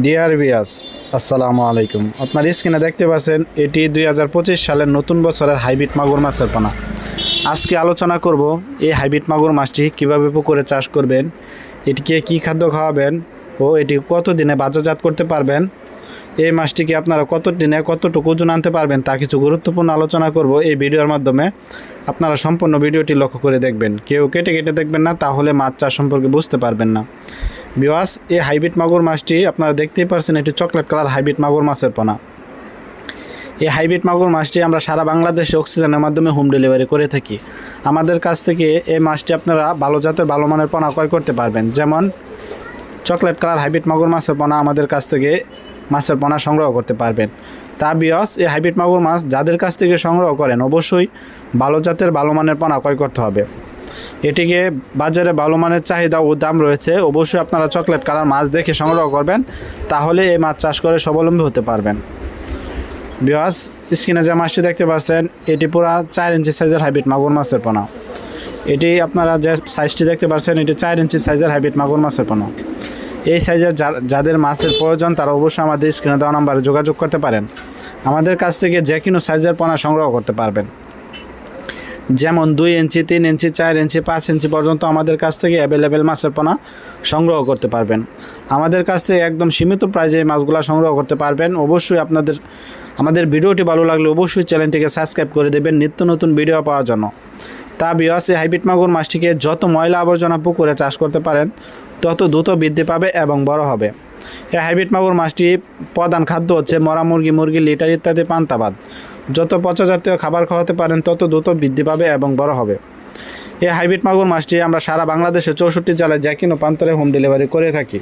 Deer বিয়াস আসসালামু আলাইকুম। আপনার স্ক্রিনে দেখতে পাচ্ছেন, এটি দুই হাজার পঁচিশ সালের নতুন বছরের হাইব্রিড মাগুর মাছের পানা। আজকে আলোচনা করব এই হাইব্রিড মাগুর মাছটি কীভাবে পুকুরে চাষ করবেন, এটিকে কী খাদ্য খাওয়াবেন ও এটি কত দিনে বাজারজাত করতে পারবেন, এই মাছটিকে আপনারা কত দিনে কতটুকু ওজন আনতে পারবেন তা কিছু গুরুত্বপূর্ণ আলোচনা করব এই ভিডিওর মাধ্যমে। আপনারা সম্পূর্ণ ভিডিওটি লক্ষ্য করে দেখবেন। কেউ কেটে কেটে দেখবেন না, তাহলে মাছ চাষ সম্পর্কে বুঝতে পারবেন না। বিওয়াস, এই হাইব্রিড মাগুর মাছটি আপনারা দেখতেই পারছেন, এটি চকলেট কালার হাইব্রিড মাগুর মাছের পোনা। এই হাইব্রিড মাগুর মাছটি আমরা সারা বাংলাদেশে অক্সিজেনের মাধ্যমে হোম ডেলিভারি করে থাকি। আমাদের কাছ থেকে এই মাছটি আপনারা ভালো জাতের, ভালো মানের পোনা ক্রয় করতে পারবেন। যেমন, চকলেট কালার হাইব্রিড মাগুর মাছের পোনা আমাদের কাছ থেকে মাছের পোনা সংগ্রহ করতে পারবেন। তা বিয়স এই হাইব্রিড মাগুর মাছ যাদের কাছ থেকে সংগ্রহ করেন, অবশ্যই ভালো জাতের, ভালো মানের পোনা ক্রয় করতে হবে। এটিকে বাজারে ভালো মানের চাহিদা ও দাম রয়েছে। অবশ্যই আপনারা চকলেট কালার মাছ দেখে সংগ্রহ করবেন, তাহলে এই মাছ চাষ করে স্বাবলম্বী হতে পারবেন। বিয়াস স্ক্রিনে যে মাছটি দেখতে পাচ্ছেন, এটি পুরা চার ইঞ্চি সাইজের হাইব্রিড মাগুর মাছের পোনা। এটি আপনারা যে সাইজটি দেখতে পাচ্ছেন, এটি চার ইঞ্চি সাইজের হাইব্রিড মাগুর মাছের পোনা। এই সাইজের যাদের মাছের প্রয়োজন, তারা অবশ্যই আমাদের স্ক্রিনে দেওয়া নাম্বারে যোগাযোগ করতে পারেন। আমাদের কাছ থেকে যে কোনো সাইজের পোনা সংগ্রহ করতে পারবেন। যেমন দুই ইঞ্চি, তিন ইঞ্চি, চার ইঞ্চি, পাঁচ ইঞ্চি পর্যন্ত আমাদের কাছ থেকে অ্যাভেলেবেল মাছের পোনা সংগ্রহ করতে পারবেন। আমাদের কাছ থেকে একদম সীমিত প্রাইজে এই মাছগুলো সংগ্রহ করতে পারবেন। অবশ্যই আপনাদের, আমাদের ভিডিওটি ভালো লাগলে অবশ্যই চ্যানেলটিকে সাবস্ক্রাইব করে দেবেন নিত্য নতুন ভিডিও পাওয়ার জন্য। তা বিয়াস হাইব্রিড মাগুর মাছটিকে যত ময়লা আবর্জনা পুকুরে চাষ করতে পারেন, তত দ্রুত বৃদ্ধি পাবে এবং বড় হবে। এই হাইব্রিড মাগুর মাছটি প্রধান খাদ্য হচ্ছে মরা মুরগি মুরগি লিটার ইত্যাদি পান্তাবাদ যত পচা জাতীয় খাবার খাওয়াতে পারেন, তত দ্রুত বৃদ্ধি পাবে এবং বড় হবে। এই হাইব্রিড মাগুর মাছটি আমরা সারা বাংলাদেশে চৌষট্টি জেলায় যে কোনো প্রান্তরে হোম ডেলিভারি করে থাকি।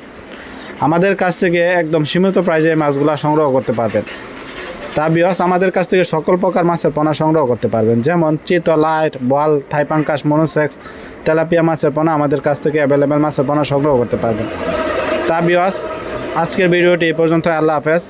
আমাদের কাছ থেকে একদম সীমিত প্রাইজে মাছগুলো সংগ্রহ করতে পারবেন। তা বিয়াস আমাদের কাছ থেকে সকল প্রকার মাছের পোনা সংগ্রহ করতে পারবেন। যেমন চিত লাইট বল থাইপাঙ্কাস মনোসেক্স, তেলাপিয়া মাছের পোনা আমাদের কাছ থেকে অ্যাভেলেবেল মাছের পোনা সংগ্রহ করতে পারবেন। তা বিয়াস আজকের ভিডিওটি এই পর্যন্ত আল্লাহ হাফেজ।